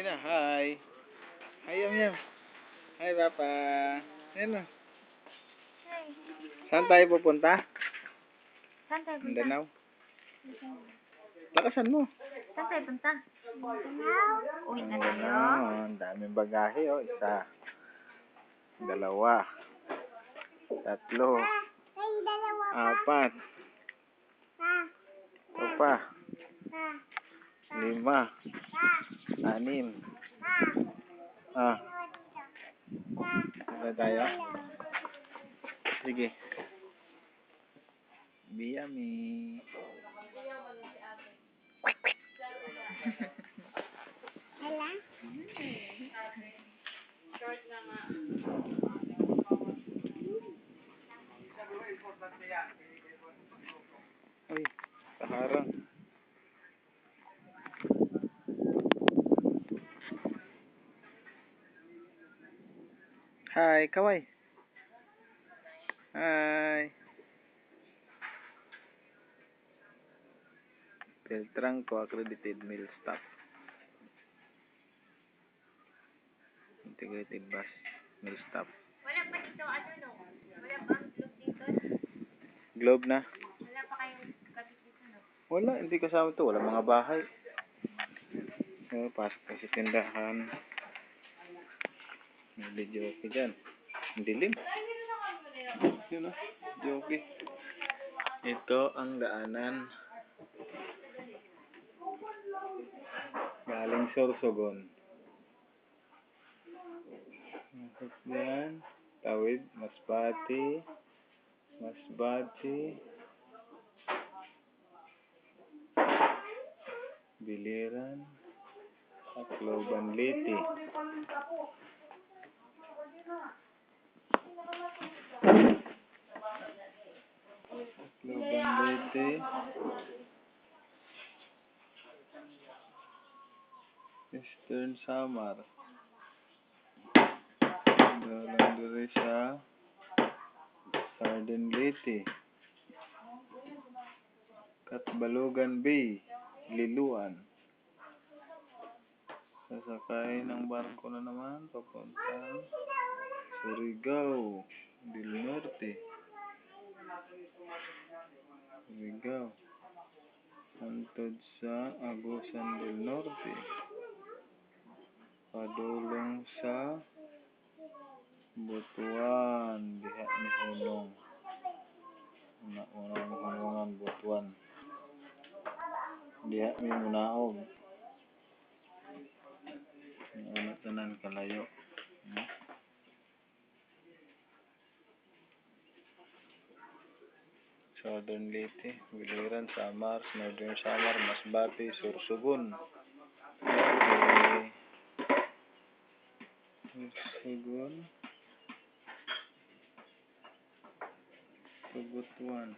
Hi na, hi. Hi, Yam Yam. Hi, Papa. Ayan na. Saan tayo pupunta? saan tayo punta? Mindanao. Lakasan mo. Saan tayo punta? Mindanao. Uwi na tayo. Mindanao. Ang daming bagahe, oh. Isa. Dalawa. Tatlo. Apat. pa. Ito pa. Pa. Lima. Anim. Ah, wala tayo. Sige. Biyami. Hala? Ay, kaharang. Hi, kaway. Hi. Beltrangco accredited meal staff. Integrated bus meal staff. Wala pa dito, ano no? Wala pa ang club dito? Globe na. Wala pa kayong kabit dito no? Wala, hindi kasama to. Wala mga bahay. So, pasok sa tindahan. May jockey dyan. Ang dilim. Yun o, jockey. Ito ang daanan. Galing Sorsogon. Yan. Tawid, Masbati. Masbati. Biliran. Akloban Liti. Akloban Liti. Eastern Samar. Dalang diri sa Garden Liti. Katbalogan Bay, Liluan. Sasakay ng barko na naman papuntang Surigao del Norte. Surigao. Hantod sa Agusan del Norte. Padulong sa Butuan. Diha ni Hunong. Una unang hunungan Butuan. Diha mi munaog. Ano tanan kalayo. Hmm? Southern Leyte, Biliran, Samar, Northern Samar, Masbate, Sursugun. Okay. Sursugun. Tubutuan.